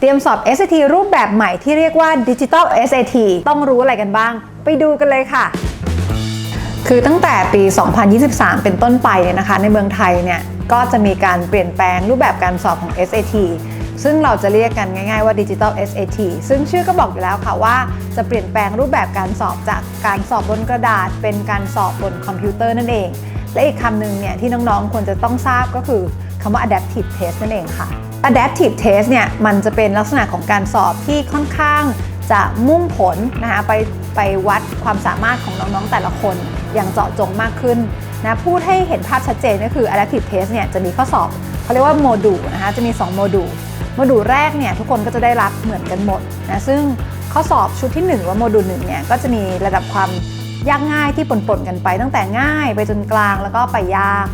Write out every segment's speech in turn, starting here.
เตรียมสอบ SAT รูปแบบใหม่ที่เรียกว่า Digital SAT ต้องรู้อะไรกันบ้าง ไปดูกันเลยค่ะ คือตั้งแต่ปี 2023 เป็นต้นไปเนี่ยนะคะ ในเมืองไทยเนี่ยก็จะมีการเปลี่ยนแปลงรูปแบบการสอบของ SAT ซึ่งเราจะเรียกกันง่ายๆว่า Digital SAT ซึ่งชื่อก็บอกอยู่แล้วค่ะว่าจะเปลี่ยนแปลงรูปแบบการสอบจากการสอบบนกระดาษ เป็นการสอบบนคอมพิวเตอร์นั่นเอง และอีกคำหนึ่งเนี่ยที่น้องๆควรจะต้องทราบก็คือคำว่า adaptive test นั่นเองค่ะ adaptive test เนี่ยมันจะเป็นลักษณะของการสอบที่ค่อนข้างจะมุ่งผลนะคะไปไปวัดความสามารถของน้องๆแต่ละคนอย่างเจาะจงมากขึ้นนะพูดให้เห็นภาพชัดเจนก็คือ adaptive test เนี่ยจะมีข้อสอบเขาเรียกว่าโมดูลนะคะจะมี 2 โมดูลโมดูลแรกเนี่ยทุกคนก็จะได้รับเหมือนกันหมดนะซึ่งข้อสอบชุดที่1ว่าโมดูล1เนี่ยก็จะมีระดับความยากง่ายที่ปนๆกันไป ตั้งแต่ง่ายไปจนกลางแล้วก็ไปยาก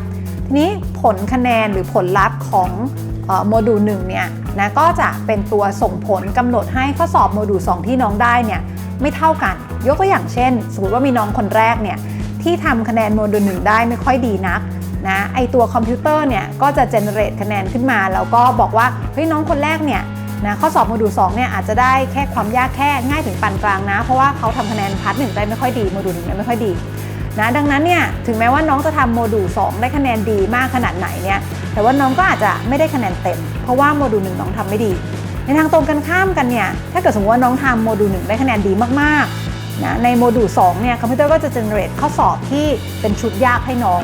ทีนี้ผลคะแนนหรือผลลัพธ์ของ โมดูล1เนี่ยนะก็จะเป็นตัวส่งผลกำหนดให้ข้อสอบโมดูล2ที่น้องได้เนี่ยไม่เท่ากัน ยกตัวอย่างเช่น สมมติว่ามีน้องคนแรกเนี่ยที่ทำคะแนนโมดูล1ได้ไม่ค่อยดีนักนะไอตัวคอมพิวเตอร์เนี่ยก็จะเจเนเรตคะแนนขึ้นมาแล้วก็บอกว่าเฮ้ยน้องคนแรกเนี่ยนะข้อสอบโมดูล2เนี่ยอาจจะได้แค่ความยากแค่ง่ายถึงปานกลางนะ เพราะว่าเขาทำคะแนนพาร์ทหนึ่งได้ไม่ค่อยดีโมดูลหนึ่งได้ไม่ค่อยดีนะดังนั้นเนี่ยถึงแม้ว่าน้องจะทำโมดูล2ได้คะแนนดีมากขนาดไหนเนี่ย แต่ว่าน้องก็อาจจะไม่ได้คะแนนเต็ม เพราะว่าโมดูลหนึ่งน้องทำไม่ดี ในทางตรงกันข้ามกันเนี่ย ถ้าเกิดสมมติว่าน้องทำโมดูลหนึ่งได้คะแนนดีมากๆนะในโมดูล2เนี่ยคอมพิวเตอร์ก็จะเจเนเรตข้อสอบที่เป็นชุดยากให้น้อง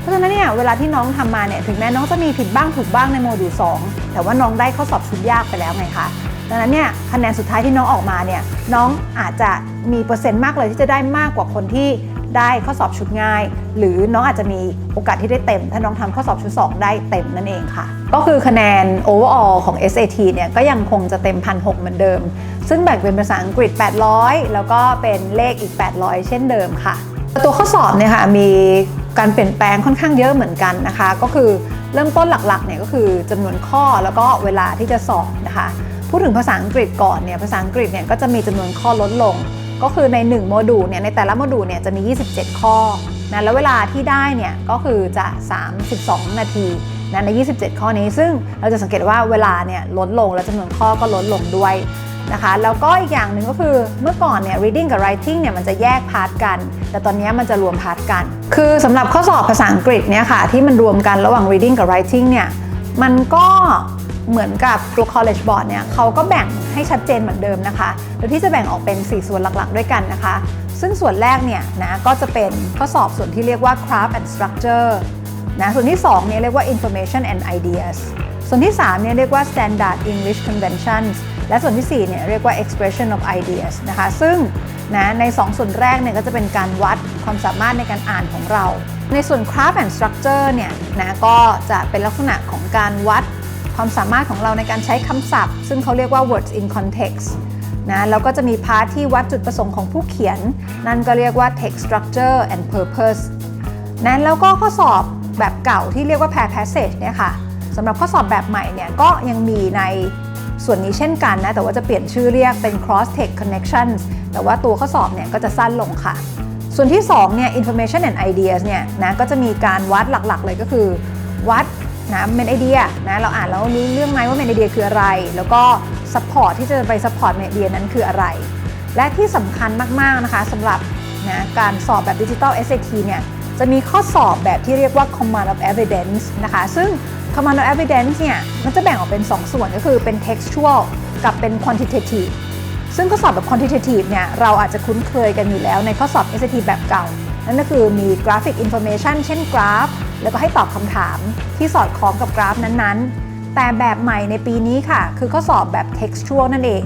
เพราะฉะนั้นเนี่ยเวลาที่น้องทำมาเนี่ยถึงแม้น้องจะมีผิดบ้างถูกบ้างในโมดูล2แต่ว่าน้องได้ข้อสอบชุดยากไปแล้วไงคะดังนั้นเนี่ยคะแนนสุดท้ายที่น้องออกมาเนี่ยน้องอาจจะมีเปอร์เซ็นต์มากเลยที่จะได้มากกว่าคนที่ ได้ข้อสอบชุดง่าย หรือน้องอาจจะมีโอกาสที่ได้เต็ม ถ้าน้องทำข้อสอบชุด 2 ได้เต็มนั่นเองค่ะ ก็คือคะแนน overall ของ SAT เนี่ยก็ยังคงจะเต็มพันหเหมือนเดิม ซึ่งแบ่งเป็นภาษาอังกฤษ 800 แล้วก็เป็นเลขอีก 800 เช่นเดิมค่ะ ตัวข้อสอบเนี่ยค่ะมีการเปลี่ยนแปลงค่อนข้างเยอะเหมือนกันนะคะ ก็คือเริ่มต้นหลักๆเนี่ยก็คือจำนวนข้อแล้วก็เวลาที่จะสอบนะคะ พูดถึงภาษาอังกฤษก่อนเนี่ยภาษาอังกฤษเนี่ยก็จะมีจำนวนข้อลดลง ก็คือใน 1 โมดูลเนี่ยในแต่ละโมดูลเนี่ยจะมี 27 ข้อนะแล้วเวลาที่ได้เนี่ยก็คือจะ 32 นาทีนะใน 27 ข้อนี้ซึ่งเราจะสังเกตว่าเวลาเนี่ยลดลงและจำนวนข้อก็ลดลงด้วยนะคะแล้วก็อีกอย่างหนึ่งก็คือเมื่อก่อนเนี่ย reading กับ writing เนี่ยมันจะแยกพาร์ทกัน แต่ตอนนี้มันจะรวมพาร์ทกัน คือสำหรับข้อสอบภาษาอังกฤษเนี่ยค่ะที่มันรวมกันระหว่าง reading กับ writing เนี่ยมันก็ เหมือนกับตัว college board เนี่ยเขาก็แบ่งให้ชัดเจนเหมือนเดิมนะคะโดยที่จะแบ่งออกเป็น 4 ส่วนหลักๆ ด้วยกันนะคะ ซึ่งส่วนแรกเนี่ยนะก็จะเป็นข้อสอบส่วนที่เรียกว่า craft and structure นะส่วนที่ 2 เนี่ยเรียกว่า information and ideas ส่วนที่ 3 เนี่ยเรียกว่า standard English conventions และส่วนที่ 4 เนี่ยเรียกว่า expression of ideas นะคะ ซึ่งนะใน 2 ส่วนแรกเนี่ยก็จะเป็นการวัดความสามารถในการอ่านของเรา ในส่วน craft and structure เนี่ยนะก็จะเป็นลักษณะของการวัด ความสามารถของเราในการใช้คำศัพท์ ซึ่งเขาเรียกว่า words in context นะแล้วก็จะมีพาร์ทที่วัดจุดประสงค์ของผู้เขียน นั่นก็เรียกว่า text structure and purpose นั้นแล้วก็ข้อสอบแบบเก่าที่เรียกว่า pair passage เนี่ยค่ะสำหรับข้อสอบแบบใหม่เนี่ยก็ยังมีในส่วนนี้เช่นกันนะ แต่ว่าจะเปลี่ยนชื่อเรียกเป็น cross text connections แต่ว่าตัวข้อสอบเนี่ยก็จะสั้นลงค่ะ ส่วนที่2เนี่ย information and ideas เนี่ยนะก็จะมีการวัดหลักๆ เลยก็คือ วัด นะเมนไอเดียนะเราอ่านแล้วรู้เรื่องไหมว่าเมนไอเดียคืออะไร แล้วก็ support ที่จะไป support เมนไอเดียนั้นคืออะไร และที่สำคัญมากๆนะคะสำหรับนะการสอบแบบดิจิทัล SAT เนี่ยจะมีข้อสอบแบบที่เรียกว่า command of evidence นะคะ ซึ่ง command of evidence เนี่ยมันจะแบ่งออกเป็น 2 ส่วนก็คือเป็น textual กับเป็น quantitative ซึ่งข้อสอบแบบ quantitative เนี่ยเราอาจจะคุ้นเคยกันอยู่แล้วในข้อสอบ SAT แบบเก่า นั่นก็คือมี graphic information เช่นกราฟ แล้วก็ให้ตอบคำถามที่สอดคล้องกับกราฟนั้นๆ แต่แบบใหม่ในปีนี้ค่ะ คือข้อสอบแบบ textual นั่นเอง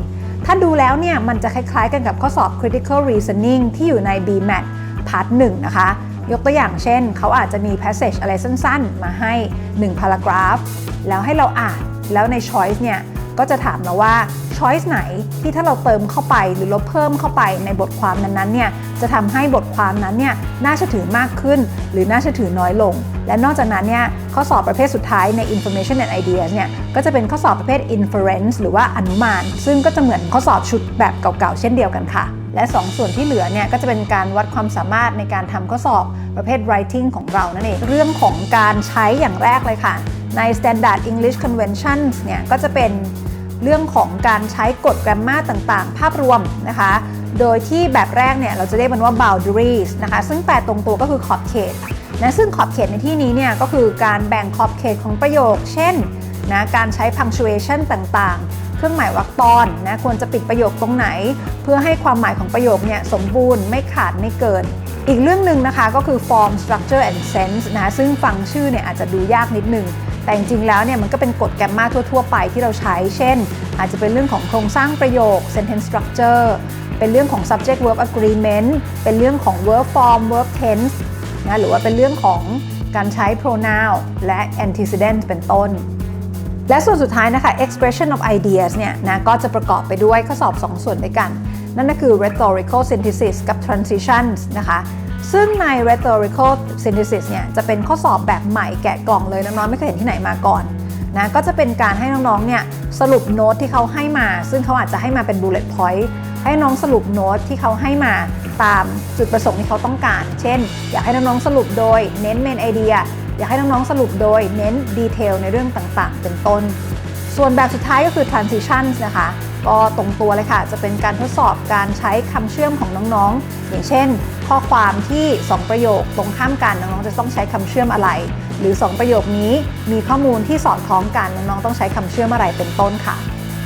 ถ้าดูแล้วเนี่ยมันจะคล้ายๆกันกับข้อสอบ critical reasoning ที่อยู่ใน BMAT part 1 นะคะ ยกตัวอย่างเช่น เขาอาจจะมี passage อะไรสั้นๆ มาให้ 1 paragraph แล้วให้เราอ่านแล้วใน choice เนี่ย ก็จะถามเราว่า choice ไหนที่ถ้าเราเติมเข้าไปหรือเราเพิ่มเข้าไปในบทความนั้นๆเนี่ยจะทำให้บทความนั้นเนี่ยน่าเชื่อถือมากขึ้น หรือน่าเชื่อถือน้อยลง และนอกจากนั้นเนี่ยข้อสอบประเภทสุดท้ายใน information and ideas เนี่ยก็จะเป็นข้อสอบประเภท inference หรือว่าอนุมาน ซึ่งก็จะเหมือนข้อสอบชุดแบบเก่าๆ เช่นเดียวกันค่ะ และ 2ส่วนที่เหลือเนี่ยก็จะเป็นการวัดความสามารถในการทำข้อสอบประเภท writing ของเรานั่นเองเรื่องของการใช้อย่างแรกเลยค่ะใน standard English conventions เนี่ยก็จะเป็น เรื่องของการใช้กฎ grammar ต่างๆ ภาพรวมนะคะ โดยที่แบบแรกเนี่ยเราจะเรียกมันว่า boundaries นะคะ ซึ่งแปลตรงตัวก็คือขอบเขตนะซึ่งขอบเขตในที่นี้เนี่ยก็คือการแบ่งขอบเขตของประโยค เช่นนะการใช้ punctuation ต่างๆ เครื่องหมายวรรคตอนนะควรจะปิดประโยคตรงไหน เพื่อให้ความหมายของประโยคเนี่ยสมบูรณ์ไม่ขาดไม่เกิน อีกเรื่องหนึ่งนะคะก็คือ form structure and sense นะซึ่งฟังชื่อเนี่ยอาจจะดูยากนิดนึง แต่จริงๆแล้วเนี่ยมันก็เป็นกฎแกรมมาทั่ว ๆ ไปที่เราใช้ เช่น อาจจะเป็นเรื่องของโครงสร้างประโยค sentence structure เป็นเรื่องของ subject verb agreement เป็นเรื่องของ verb form verb tense นะหรือว่าเป็นเรื่องของการใช้ pronoun และ antecedent เป็นต้น และส่วนสุดท้ายนะคะ expression of ideas เนี่ยนะก็จะประกอบไปด้วยข้อสอบ 2 ส่วนด้วยกัน นั่นก็คือ rhetorical synthesis กับ transitions นะคะ ซึ่งใน rhetorical synthesis เนี่ยจะเป็นข้อสอบแบบใหม่แกะกล่องเลยน้องๆไม่เคยเห็นที่ไหนมาก่อนนะก็จะเป็นการให้น้องๆเนี่ยสรุปโน้ตที่เขาให้มา ซึ่งเขาอาจจะให้มาเป็น bullet point ให้น้องสรุปโน้ตที่เขาให้มาตามจุดประสงค์ที่เขาต้องการ เช่น อยากให้น้องๆสรุปโดยเน้น main idea อยากให้น้องๆสรุปโดยเน้นดีเทลในเรื่องต่างๆ เป็นต้น ส่วนแบบสุดท้ายก็คือ transitions นะคะ ก็ตรงตัวเลยค่ะ จะเป็นการทดสอบการใช้คำเชื่อมของน้องๆ อย่างเช่น ข้อความที่ 2 ประโยคตรงข้ามกันน้องๆ จะต้องใช้คำเชื่อมอะไร หรือ 2 ประโยคนี้มีข้อมูลที่สอดคล้องกันน้องๆ ต้องใช้คำเชื่อมอะไรเป็นต้นค่ะ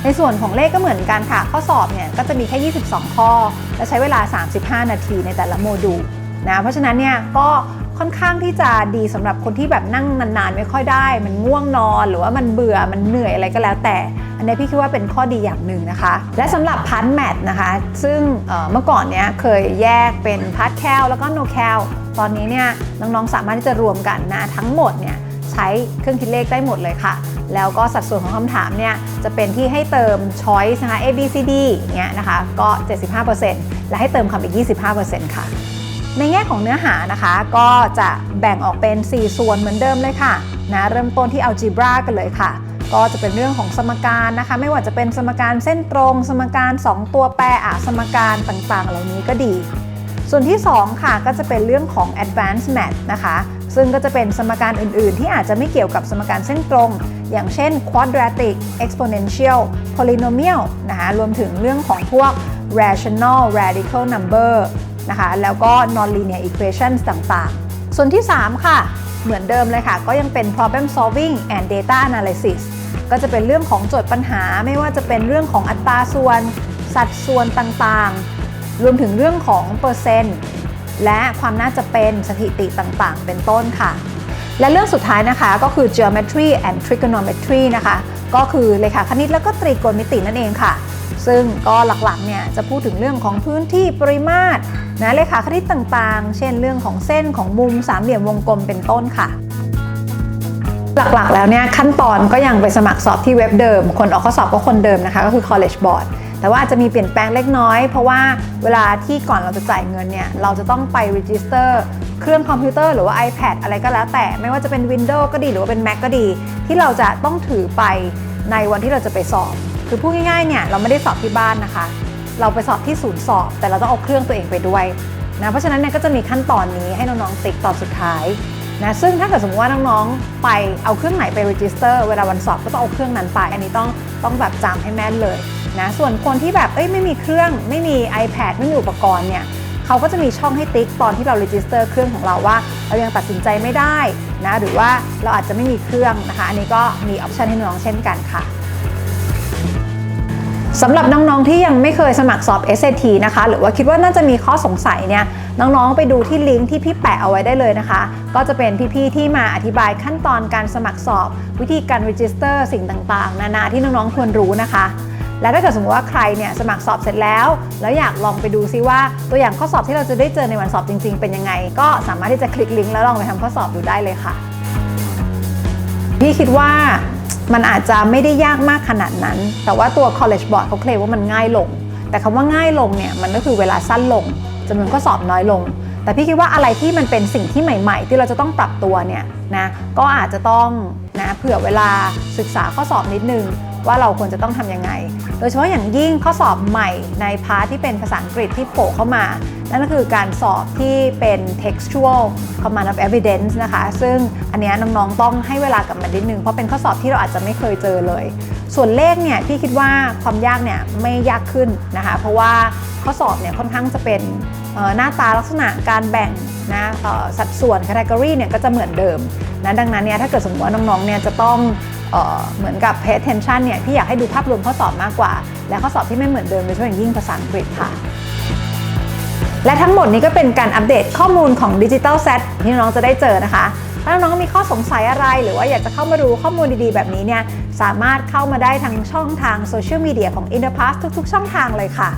ในส่วนของเลขก็เหมือนกันค่ะ ข้อสอบเนี่ยก็จะมีแค่ 22 ข้อ และใช้เวลา 35 นาทีในแต่ละโมดูลนะเพราะฉะนั้นเนี่ยก็ค่อนข้างที่จะดีสำหรับคนที่แบบนั่งนานๆ ไม่ค่อยได้ มันง่วงนอนหรือว่ามันเบื่อมันเหนื่อยอะไรก็แล้วแต่ อันนี้พี่คิดว่าเป็นข้อดีอย่างหนึ่งนะคะ และสำหรับพาร์ทแมทนะคะ ซึ่งเมื่อก่อนเนี้ยเคยแยกเป็นพาร์ทแคลแล้วก็โนแคลตอนนี้เนี่ยน้องๆสามารถที่จะรวมกันนะทั้งหมดเนี่ยใช้เครื่องคิดเลขได้หมดเลยค่ะ แล้วก็สัดส่วนของคำถามเนี่ยจะเป็นที่ให้เติม choice นะคะ A B C D เงี้ยนะคะก็ 75%และให้เติมคำอีก 25%ค่ะ ในแง่ของเนื้อหานะคะก็จะแบ่งออกเป็น 4 ส่วนเหมือนเดิมเลยค่ะนะเริ่มต้นที่ algebra กันเลยค่ะ ก็จะเป็นเรื่องของสมการนะคะ ไม่ว่าจะเป็นสมการเส้นตรง สมการ 2 ตัวแปรอะสมการต่างๆ เหล่านี้ก็ดี ส่วนที่ 2 ค่ะก็จะเป็นเรื่องของ advanced math นะคะ ซึ่งก็จะเป็นสมการอื่นๆ ที่อาจจะไม่เกี่ยวกับสมการเส้นตรง อย่างเช่น quadratic exponential polynomial นะคะรวมถึงเรื่องของพวก rational radical number นะคะแล้วก็ nonlinear equations ต่างๆ ส่วนที่ 3 ค่ะ เหมือนเดิมเลยค่ะ ก็ยังเป็น problem solving and data analysis ก็จะเป็นเรื่องของโจทย์ปัญหา ไม่ว่าจะเป็นเรื่องของอัตราส่วน สัดส่วนต่างๆ รวมถึงเรื่องของเปอร์เซ็นต์และความน่าจะเป็นสถิติต่างๆ เป็นต้นค่ะ และเรื่องสุดท้ายนะคะก็คือ geometry and trigonometry นะคะ ก็คือเลขาคณิตแล้วก็ตรีโกณมิตินั่นเองค่ะ ซึ่งก็หลักๆเนี่ยจะพูดถึงเรื่องของพื้นที่ปริมาตรนะเลขาคณิตต่างๆ เช่นเรื่องของเส้นของมุมสามเหลี่ยมวงกลมเป็นต้นค่ะหลักๆ แล้วเนี่ยขั้นตอนก็ยังไปสมัครสอบที่เว็บเดิม คนออกข้อสอบก็คนเดิมนะคะก็คือ College Board แต่ว่าอาจจะมีเปลี่ยนแปลงเล็กน้อย เพราะว่าเวลาที่ก่อนเราจะจ่ายเงินเนี่ยเราจะต้องไป register เครื่องคอมพิวเตอร์หรือว่า iPad อะไรก็แล้วแต่ ไม่ว่าจะเป็น Windows ก็ดีหรือว่าเป็น Mac ก็ดี ที่เราจะต้องถือไปในวันที่เราจะไปสอบ คือพูดง่ายๆเนี่ยเราไม่ได้สอบที่บ้านนะคะ เราไปสอบที่ศูนย์สอบ แต่เราต้องเอาเครื่องตัวเองไปด้วยนะเพราะฉะนั้นเนี่ยก็จะมีขั้นตอนนี้ให้น้องๆติ๊กตอนสุดท้ายนะซึ่งถ้าเกิดสมมติว่าน้องๆไปเอาเครื่องไหนไป register เวลาวันสอบก็ต้องเอาเครื่องนั้นไป อันนี้ต้องต้องแบบจำให้แม่นเลยนะส่วนคนที่แบบเอ้ยไม่มีเครื่องไม่มี iPad ไม่มีอุปกรณ์เนี่ยเขาก็จะมีช่องให้ติ๊กตอนที่เรา register เครื่องของเราว่า เรายังตัดสินใจไม่ได้นะหรือว่าเราอาจจะไม่มีเครื่องนะคะ อันนี้ก็มีออปชันให้น้องเช่นกันค่ะ สำหรับน้องๆที่ยังไม่เคยสมัครสอบ SAT นะคะ หรือว่าคิดว่าน่าจะมีข้อสงสัยเนี่ยน้องๆไปดูที่ลิงก์ที่พี่แปะเอาไว้ได้เลยนะคะ ก็จะเป็นพี่ๆที่มาอธิบายขั้นตอนการสมัครสอบ วิธีการ register สิ่งต่างๆ นานาที่น้องๆควรรู้นะคะ และถ้าเกิดสมมติว่าใครเนี่ยสมัครสอบเสร็จแล้ว แล้วอยากลองไปดูซิว่าตัวอย่างข้อสอบที่เราจะได้เจอในวันสอบจริง ๆ เป็นยังไง ก็สามารถที่จะคลิกลิงก์แล้วลองไปทำข้อสอบดูได้เลยค่ะพี่คิดว่า มันอาจจะไม่ได้ยากมากขนาดนั้น แต่ว่าตัว College Board เขาเคลมว่ามันง่ายลง แต่คำว่าง่ายลงเนี่ยมันก็คือเวลาสั้นลงจำนวนข้อสอบน้อยลง แต่พี่คิดว่าอะไรที่มันเป็นสิ่งที่ใหม่ ๆ ที่เราจะต้องปรับตัวเนี่ยนะก็อาจจะต้องนะเผื่อเวลาศึกษาข้อสอบนิดนึง ว่าเราควรจะต้องทำยังไง โดยเฉพาะอย่างยิ่งข้อสอบใหม่ในพาร์ทที่เป็นภาษาอังกฤษที่โผล่เข้ามา นั่นก็คือการสอบที่เป็น textual command of evidence นะคะ ซึ่งอันนี้น้องๆต้องให้เวลากับมันนิดนึง เพราะเป็นข้อสอบที่เราอาจจะไม่เคยเจอเลย ส่วนเลขเนี่ยพี่คิดว่าความยากเนี่ยไม่ยากขึ้นนะคะ เพราะว่าข้อสอบเนี่ยค่อนข้างจะเป็นหน้าตาลักษณะการแบ่งนะสัดส่วน category เนี่ยก็จะเหมือนเดิมนะดังนั้นเนี่ยถ้าเกิดสมมติว่าน้องๆเนี่ยจะต้อง เหมือนกับ pay attention เนี่ยพี่อยากให้ดูภาพรวมข้อสอบมากกว่า และข้อสอบที่ไม่เหมือนเดิมโดยเฉพาะอย่างยิ่งภาษาอังกฤษค่ะ และทั้งหมดนี้ก็เป็นการอัปเดตข้อมูลของ Digital Set ที่น้องจะได้เจอนะคะ ถ้าน้องมีข้อสงสัยอะไร หรือว่าอยากจะเข้ามาดูข้อมูลดีๆ แบบนี้เนี่ยสามารถเข้ามาได้ทางช่องทางโซเชียลมีเดียของ Interpass ทุกๆ ช่องทางเลยค่ะ